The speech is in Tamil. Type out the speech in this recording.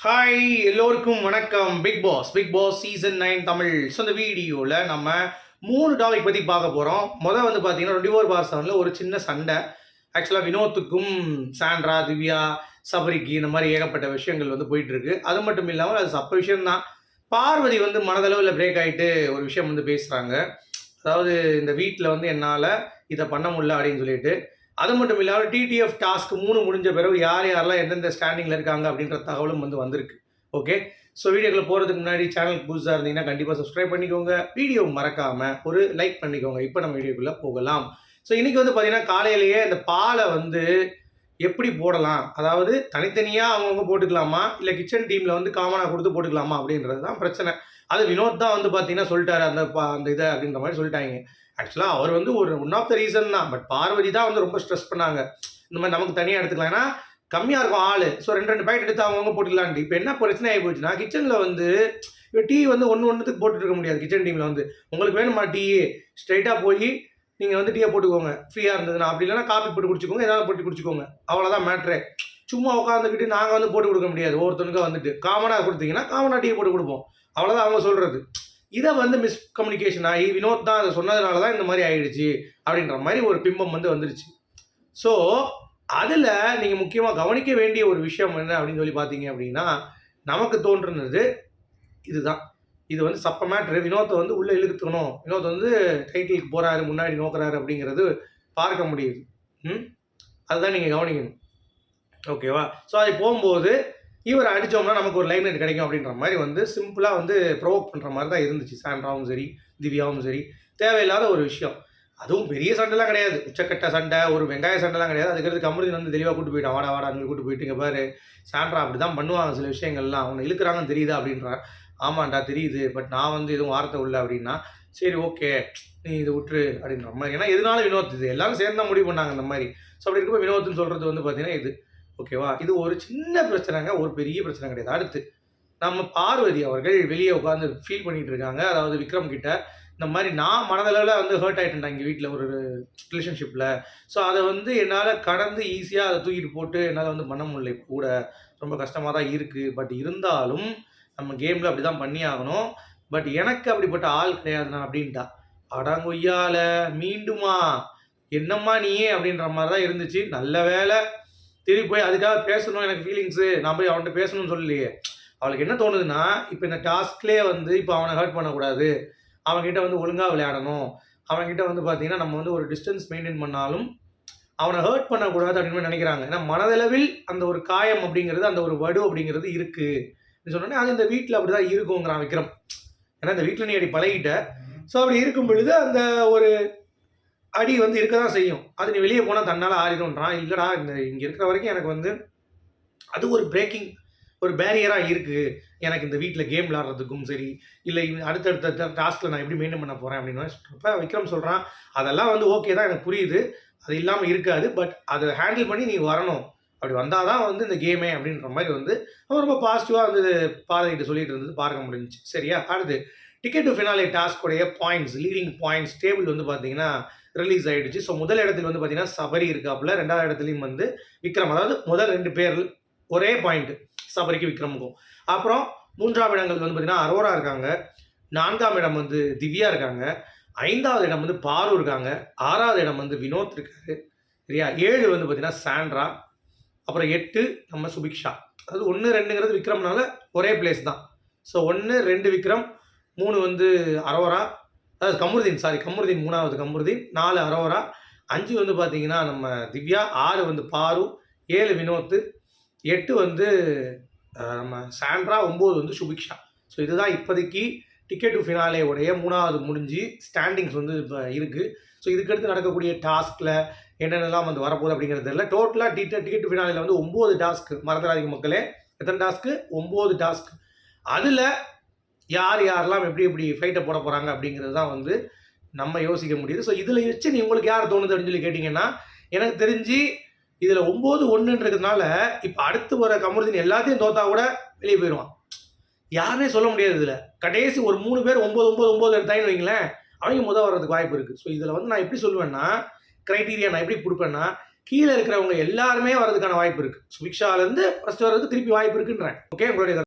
ஹாய் எல்லோருக்கும் வணக்கம். Bigg Boss Bigg Boss season nine Tamil. So இந்த வீடியோவில் நம்ம மூணு டாபிக் பற்றி பார்க்க போகிறோம் முதல் வந்து பார்த்தீங்கன்னா டுவெண்ட்டி ஃபோர் பார் செவனில் ஒரு சின்ன சண்டை. ஆக்சுவலாக வினோத்துக்கும் சாண்ட்ரா திவ்யா சபரிக்கு இந்த மாதிரி ஏகப்பட்ட விஷயங்கள் வந்து போயிட்டுருக்கு அது மட்டும் இல்லாமல் அது சப்ப விஷயம்தான். பார்வதி வந்து மனதளவில் பிரேக் ஆகிட்டு ஒரு விஷயம் வந்து பேசுகிறாங்க அதாவது இந்த வீட்டில் வந்து என்னால் இதை பண்ண முடியல அப்படின்னு சொல்லிட்டு அது மட்டும் இல்லாமல் டிடிஎஃப் டாஸ்க் மூணு முடிஞ்ச பிறகு யார் யாரெல்லாம் எந்தெந்த ஸ்டாண்டிங்கில் இருக்காங்க அப்படின்ற தகவலும் வந்து வந்திருக்கு. ஓகே ஸோ வீடியோக்குள்ள போகிறதுக்கு முன்னாடி சேனலுக்கு புதுசாக இருந்தீங்கன்னா கண்டிப்பாக சப்ஸ்கிரைப் பண்ணிக்கோங்க. வீடியோ மறக்காமல் ஒரு லைக் பண்ணிக்கோங்க. இப்போ நம்ம வீடியோக்குள்ளே போகலாம். ஸோ இன்றைக்கி வந்து பார்த்தீங்கன்னா காலையிலேயே இந்த பாலை வந்து எப்படி போடலாம்? அதாவது தனித்தனியாக அவங்கவுங்க போட்டுக்கலாமா? இல்லை கிச்சன் டீமில் வந்து காமனாக கொடுத்து போட்டுக்கலாமா அப்படின்றது தான் பிரச்சனை. அது வினோத் தான் வந்து பார்த்தீங்கன்னா சொல்லிட்டாரு அந்த பா அந்த இதை அப்படின்ற மாதிரி சொல்லிட்டாங்க. ஆக்சுவலாக அவர் வந்து ஒரு ஒன் ஆஃப் த ரீசன் தான். பட் பார்வதி தான் வந்து ரொம்ப ஸ்ட்ரெஸ் பண்ணாங்க. இந்த மாதிரி நமக்கு தனியாக எடுத்துக்கலாம். ஏன்னா கம்மியாக இருக்கும் ஆள். ஸோ ரெண்டு ரெண்டு பேக்கெட் எடுத்து அவங்கவுங்க போட்டுக்கலான்ட்டு. இப்போ என்ன பிரச்சனை ஆகி போச்சுன்னா கிச்சனில் வந்து இப்போ டீ வந்து ஒன்று ஒன்றுத்துக்கு போட்டுட்டு இருக்க முடியாது கிச்சன் டீமில் வந்து. உங்களுக்கு வேணுமா டீ ஸ்ட்ரைட்டாக போய் நீங்கள் வந்து டீயை போட்டுக்கோங்க. ஃப்ரீயாக இருந்ததுன்னா. அப்படி இல்லைன்னா காப்பி போட்டு குடிச்சிக்கோங்க. ஏதாவது போட்டு குடிச்சிக்கோங்க. அவ்வளோதான் மேட்ரே சும்மா உட்காந்துக்கிட்டு நாங்கள் வந்து போட்டு கொடுக்க முடியாது. ஒவ்வொருத்தனுக்கும் வந்துட்டு. காமனாக கொடுத்தீங்கன்னா காமனாக டீ போட்டு கொடுப்போம். அவ்வளோதான் அவங்க சொல்கிறது இதை வந்து மிஸ் கம்யூனிகேஷன் ஆகி வினோத் தான் அதை சொன்னதுனால தான் இந்த மாதிரி ஆயிடுச்சு அப்படின்ற மாதிரி ஒரு பிம்பம் வந்து வந்துருச்சு. ஸோ அதில் நீங்கள் முக்கியமாக கவனிக்க வேண்டிய ஒரு விஷயம் என்ன அப்படின்னு சொல்லி பார்த்தீங்க அப்படின்னா நமக்கு தோன்றுனது இதுதான். இது வந்து சப்ப மேட்ரு வினோத்தை வந்து உள்ளே இழுத்துக்கணும். வினோத் வந்து டைட்டிலுக்கு போகிறாரு முன்னாடி நோக்குறாரு அப்படிங்கிறது பார்க்க முடியுது. ம்? அதுதான் நீங்கள் கவனிக்கணும். ஓகேவா ஸோ அது போகும்போது இவர் அடித்தோம்னா நமக்கு ஒரு லைன் கிடைக்கும் அப்படின்ற மாதிரி வந்து சிம்பிளாக வந்து ப்ரொவோக் பண்ணுற மாதிரி தான் இருந்துச்சு. சாண்ட்ராவும் சரி திவ்யாவும் சரி. தேவையில்லாத ஒரு விஷயம். அதுவும் பெரிய சண்டைலாம் கிடையாது. உச்சக்கட்ட சண்டை ஒரு வெங்காய சண்டைலாம் கிடையாது. அதுக்கிறது கமருதீன் வந்து தெளிவாக கூட்டு போயிட்டு வாடா வாடா அங்கே கூட்டு போயிட்டு இங்கே பாரு. சாண்ட்ரா அப்படி தான் பண்ணுவாங்க சில விஷயங்கள்லாம். அவனை இழுக்கிறாங்கன்னு தெரியுதா அப்படின்றா ஆமாண்டா தெரியுது. பட் நான் வந்து எதுவும் வார்த்தை உள்ள அப்படின்னா சரி ஓகே நீ இது விட்டுரு அப்படின்ற மாதிரி. ஏன்னா எதனால வினோத் இது எல்லாரும் சேர்ந்து தான் முடிவு பண்ணாங்க இந்த மாதிரி. ஸோ அப்படி இருக்கப்போ வினோத்னு சொல்கிறது வந்து பார்த்தீங்கன்னா இது. ஓகேவா? இது ஒரு சின்ன பிரச்சனைங்க ஒரு பெரிய பிரச்சனை கிடையாது. அடுத்து நம்ம பார்வதி அவர்கள் வெளியே உட்காந்து ஃபீல் பண்ணிட்டு இருக்காங்க. அதாவது விக்ரம் கிட்ட இந்த மாதிரி நான் மனதளவில் வந்து ஹர்ட் ஆகிட்டேன் இங்கே வீட்டில் ஒரு ரிலேஷன்ஷிப்பில் ஸோ அதை வந்து என்னால் கடந்து ஈஸியாக அதை தூக்கிட்டு போட்டு என்னால் வந்து பண்ண முடியல. கூட ரொம்ப கஷ்டமாக தான் இருக்குது பட் இருந்தாலும் நம்ம கேமில் அப்படி தான் பண்ணி ஆகணும் பட் எனக்கு அப்படிப்பட்ட ஆள் கிடையாதுண்ணா அப்படின்ட்டா. அடங்கொய்யால மீண்டுமா? என்னம்மா நீயே? அப்படின்ற மாதிரி தான் இருந்துச்சு. நல்ல வேலை திருப்பி போய் அதுக்காக பேசணும் எனக்கு ஃபீலிங்ஸு நான் போய் அவன்கிட்ட பேசணும்னு சொல்லலையே. அவளுக்கு என்ன தோணுதுன்னா இப்போ இந்த டாஸ்க்லேயே வந்து இப்போ அவனை ஹர்ட் பண்ணக்கூடாது. அவன்கிட்ட வந்து ஒழுங்காக விளையாடணும். அவன்கிட்ட வந்து பார்த்தீங்கன்னா நம்ம வந்து ஒரு டிஸ்டன்ஸ் மெயின்டைன் பண்ணாலும் அவனை ஹர்ட் பண்ணக்கூடாது அப்படின்னு நினைக்கிறாங்க. ஏன்னா மனதளவில் அந்த ஒரு காயம் அப்படிங்கிறது அந்த ஒரு வடு அப்படிங்கிறது இருக்குது சொன்னோன்னே அது இந்த வீட்டில் அப்படி தான் இருக்குங்கிறான் விக்ரம். ஏன்னா இந்த வீட்டில் நீ அடி பழகிட்ட. ஸோ அப்படி இருக்கும் பொழுது அந்த ஒரு அடி வந்து இருக்க தான் செய்யும். அது நீ வெளியே போனால் தன்னால் ஆறிடும்ன்றான் இல்லைடா இந்த இங்கே இருக்கிற வரைக்கும் எனக்கு வந்து அது ஒரு பிரேக்கிங் ஒரு பேரியராக இருக்குது எனக்கு இந்த வீட்டில் கேம் விளாட்றதுக்கும் சரி இல்லை அடுத்தடுத்த டாஸ்கில் நான் எப்படி மெயின்டைன் பண்ண போகிறேன் அப்படின்னு சொல்கிறப்ப விக்ரம் சொல்கிறான் அதெல்லாம் வந்து ஓகே தான் எனக்கு புரியுது. அது இல்லாமல் இருக்காது பட் அதை ஹேண்டில் பண்ணி நீ வரணும். அப்படி வந்தால் தான் வந்து இந்த கேமே அப்படின்ற மாதிரி வந்து ரொம்ப பாசிட்டிவாக வந்து பாதைகிட்ட சொல்லிட்டு இருந்தது. பார்க்க முடிஞ்சிச்சு. சரியா? அடுத்து டிக்கெட் டு ஃபினாலே டாஸ்க்குடைய பாயிண்ட்ஸ் லீடிங் பாயிண்ட்ஸ் டேபிள் வந்து பார்த்தீங்கன்னா ரிலீஸ் ஆகிடுச்சு ஸோ முதல் இடத்துல வந்து பார்த்தீங்கன்னா சபரி இருக்காப்புல. ரெண்டாவது இடத்துலையும் வந்து விக்ரம் அதாவது முதல் ரெண்டு பேர் ஒரே பாயிண்ட் சபரிக்கு விக்ரமுக்கும். அப்புறம் மூன்றாம் இடங்கள் வந்து பார்த்தீங்கன்னா அரோரா இருக்காங்க. நான்காம் இடம் வந்து திவ்யா இருக்காங்க. ஐந்தாவது இடம் வந்து பாரு இருக்காங்க. ஆறாவது இடம் வந்து வினோத் இருக்காரு. சரியா? ஏழு வந்து பார்த்தீங்கன்னா சாண்ட்ரா. அப்புறம் எட்டு நம்ம சுபிக்ஷா. அதாவது ஒன்று ரெண்டுங்கிறது விக்ரம்னால ஒரே பிளேஸ் தான். ஸோ ஒன்று ரெண்டு விக்ரம் மூணு வந்து அரோரா அதாவது கமருதீன் சாரி கமருதீன் மூணாவது கமருதீன் நாலு அரோரா அஞ்சு வந்து பார்த்தீங்கன்னா நம்ம திவ்யா ஆறு வந்து பாரு ஏழு வினோத்து எட்டு வந்து நம்ம சாண்ட்ரா ஒம்பது வந்து சுபிக்ஷா. ஸோ இதுதான் இப்போதைக்கு டிக்கெட் டு ஃபினாலே உடைய மூணாவது முடிஞ்சு ஸ்டாண்டிங்ஸ் வந்து இப்போ இருக்குது ஸோ இதுக்கடுத்து நடக்கக்கூடிய டாஸ்கில் என்னென்னலாம் வந்து வரப்போகுது அப்படிங்கிறது தெரியல. டோட்டலாக டிக்கெட் டிக்கெட் டு ஃபினாலில் வந்து ஒம்பது டாஸ்க்கு மறந்துடாதீங்க மக்களே. எத்தனை டாஸ்க்கு ஒம்பது டாஸ்க் அதில் யார் யாரெல்லாம் எப்படி எப்படி ஃபைட்டை போட போகிறாங்க அப்படிங்கிறது தான் வந்து நம்ம யோசிக்க முடியுது. ஸோ இதில் வச்சு நீ உங்களுக்கு யார் தோணுது அப்படின்னு சொல்லி கேட்டிங்கன்னா எனக்கு தெரிஞ்சு இதில் ஒம்பது ஒன்றுன்றதுனால இப்போ அடுத்து வர கமருதீன் எல்லாத்தையும் தோத்தா கூட வெளியே போயிடுவான் யாருமே சொல்ல முடியாது இதில். கடைசி ஒரு மூணு பேர் ஒம்பது ஒம்பது ஒம்பது எடுத்தாங்கன்னு வைங்களேன் அவங்க முதல் வர்றதுக்கு வாய்ப்பு இருக்குது ஸோ இதில் வந்து நான் எப்படி சொல்லுவேன்னா க்ரைட்டீரியா நான் எப்படி கொடுப்பேன்னா கீழே இருக்கிறவங்க எல்லாருமே வரதுக்கான வாய்ப்பு இருக்குது சுபிக்ஷாலேருந்து ஃபஸ்ட்டு வர்றதுக்கு திருப்பி வாய்ப்பு இருக்குன்றேன். ஓகே உங்களுடைய